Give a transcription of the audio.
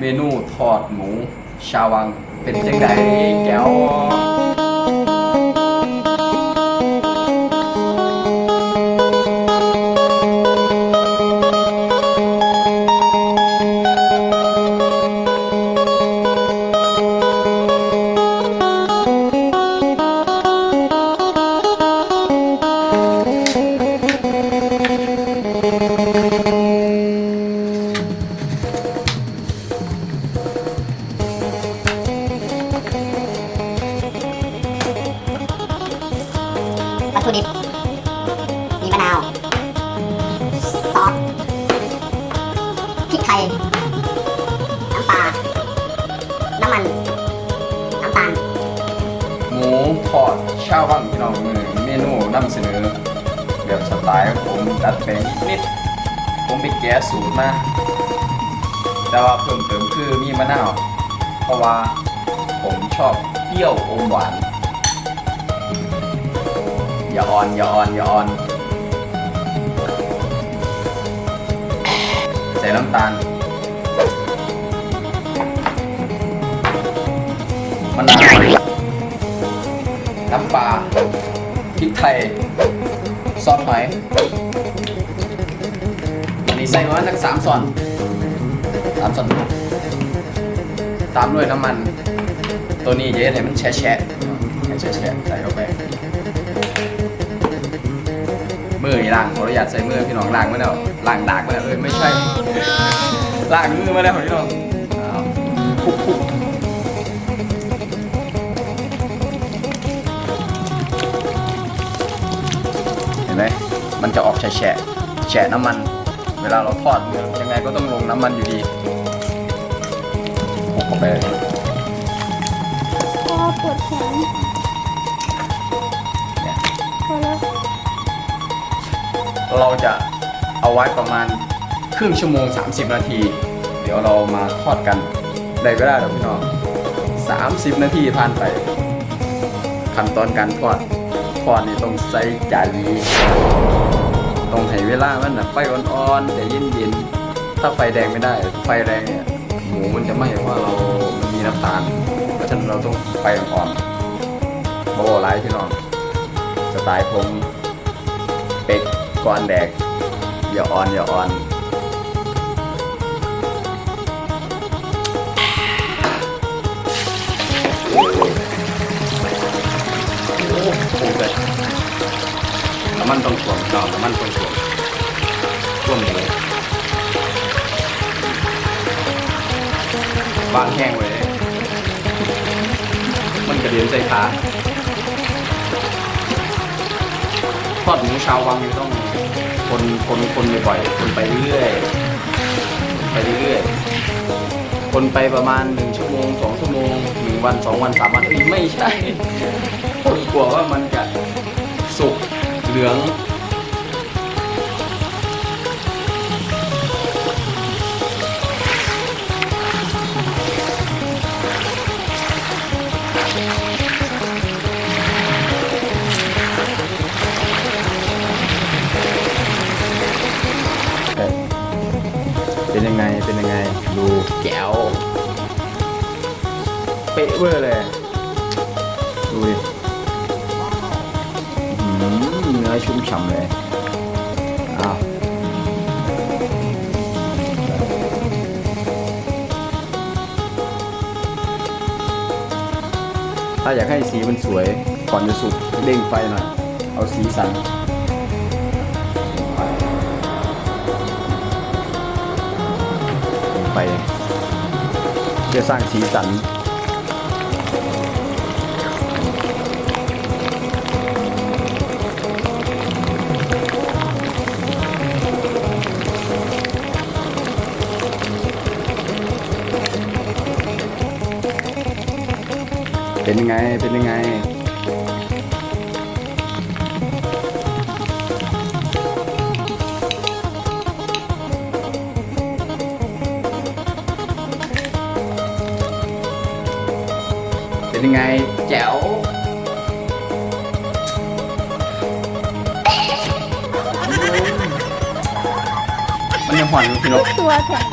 เมนูทอดหมู ชาวังเป็นจังไดแก้ว วัตถุดิบ มีมะนาว ซอสพริกไทย น้ำปลา น้ำมัน น้ำตาล หมูทอดชาววังพี่น้องมือเมนูนำเสนอ แบบสไตล์ของผมดัดแปลงนิดๆผมไปแก้สูตรมาแต่ว่าเพิ่มเติมคือมีมะนาว เพราะว่าผมชอบเปรี้ยวอมหวาน อย่าอ่อนอย่าอ่อนอย่าอ่อนใส่น้ำตาลมะนาวน้ำปลาพริกไทยซอสหอยอันนี้ใส่ประมาณสักสามส่วนสามส่วนตามด้วยน้ำมัน ตัวนี้จะให้มันแฉะแฉะให้แฉะแฉะใส่เข้าไป มือนี่ล้างขออนุญาตใส่มือพี่น้องล้างมาแล้วล้างดากมาแล้วเอ้ยไม่ใช่ล้างมือมาแล้วพี่น้องอ้าวคุกคุกเห็นไหมมันจะออกแฉะแฉะน้ำมัน เวลาเราทอดยังไงก็ต้องลงน้ำมันอยู่ดีคุกเข้าไปปวดแขน เราจะเอาไว้ประมาณครึ่งชั่วโมง 30 นาที เดี๋ยวเรามาทอดกันได้ก็ได้หรอพี่น้อง30 นาทีผ่านไป ขั้นตอนการทอดทอดนี่ต้องใส่ใจต้องให้เวลามันนะไฟอ่อนๆแต่เย็นๆถ้าไฟแดงไม่ได้ ไฟแรงเนี่ยหมูมันจะไหม้เพราะว่าเรา มันมีน้ำตาล เพราะฉะนั้นเราต้องไฟอ่อนๆโบไลท์พี่น้องสไตล์ผมเป็ก ก่อนแดกอย่าอ่อนอย่าอ่อนโอ้โหเลยน้ำมันต้องถ่วงน้อน้ำมันต้องถ่วงท่วมเลยบางแห้งไว้เลยมันกระเด็นใส่ขา ทอดหมูชาววังนี่ต้องคนคนคนบ่อยๆคนไปเรื่อยๆไปเรื่อยๆคนไปประมาณหนึ่งชั่วโมงสองชั่วโมงหนึ่งวันสองวันสามวันเอ้ยไม่ใช่คนกลัวว่ามันจะสุกเหลือง แก้วเป๊ะเวอร์เลย ดูดิเนื้อชุ่มฉ่ำเลยอ้าวถ้าอยากให้สีมันสวย ก่อนจะสุกเร่งไฟหน่อย เอาสีสันไปเพื่อสร้างสีสันเป็นยังไง เป็นยังไง ยังไง แจ๋วมันยังหวานอยู่พี่นก ตัวแข็ง